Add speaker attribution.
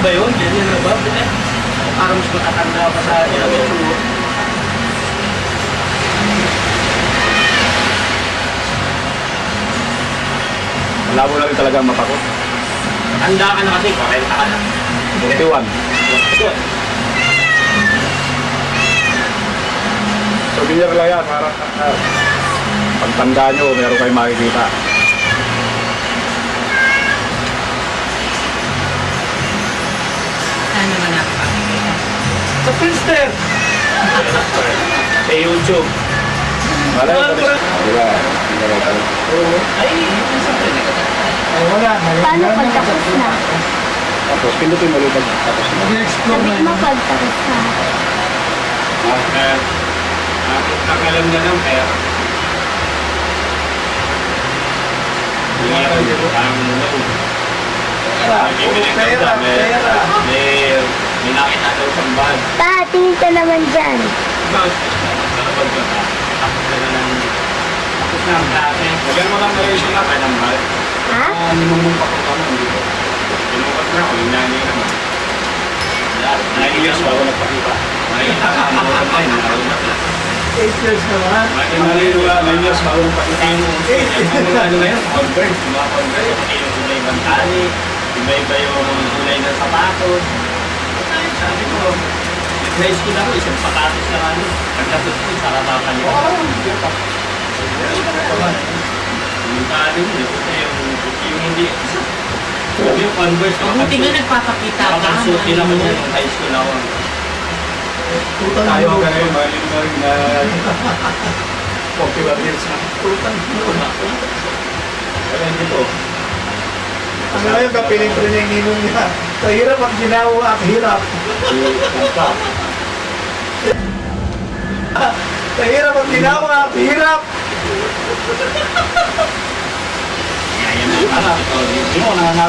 Speaker 1: ba yun? Yan yun ba? Parang mas matatanda pa sa ginagawa.
Speaker 2: Wala mo lang talaga matakot.
Speaker 1: Handa ka na kasi, 40 ka na.
Speaker 2: 41.
Speaker 1: Ito,
Speaker 2: Souvenir lang yan. Para uh, pagtanda nyo, meron kayong makikita.
Speaker 1: Sa Finster! Sa YouTube.
Speaker 2: Wala
Speaker 1: Wala,
Speaker 2: yun.
Speaker 1: wala.
Speaker 2: Diba? Diba?
Speaker 1: Ay, yun sa
Speaker 3: Paano pag tapos na?
Speaker 2: Tapos pindutin mo ulit pag tapos na.
Speaker 3: Sabi mo pag tapos na.
Speaker 1: Ah, ang alam na ng pera. Yung ang loan. Pera, pera. May, may nakita daw sa bag.
Speaker 3: Pa, tingin ka naman dyan.
Speaker 1: Bag. Ka pa. Tapos na lang. Tapos na ang. Lagyan mo lang na rin siya pa ng bag.
Speaker 3: Ha?
Speaker 1: Ah, minumong pa ko kamo dito. Minumong na ako, yung nanay naman. Nine years bago nagpakita. Nakita ka, ano ka pa yun, naroon na.
Speaker 4: 8 years naman.
Speaker 1: Nine nine years bago nagpakita yung yung mga ano na yun, convert. Mga convert, pati yung kulay ng tali, iba-iba yung kulay ng sapatos. Ko, high school ako, isang sapatos lang ano. Pagkatapos ko, saka papalik. Yung tali mo, yung, yung hindi, sabi yung converse,
Speaker 5: Buti nga nagpapakita ka.
Speaker 1: Nakakasuti naman yan nung high school ako. Tayo
Speaker 4: mo.
Speaker 1: ka ngayon, maling maling na 41 years na.
Speaker 4: Tutang mo.
Speaker 1: Kaya dito,
Speaker 4: Ang ngayon, kapiling ko rin yung ninong niya. Sa hirap ang ginawa at hirap. Sa hirap ang ginawa at hirap.
Speaker 1: kaya yan ang ito. Hindi mo nangangawi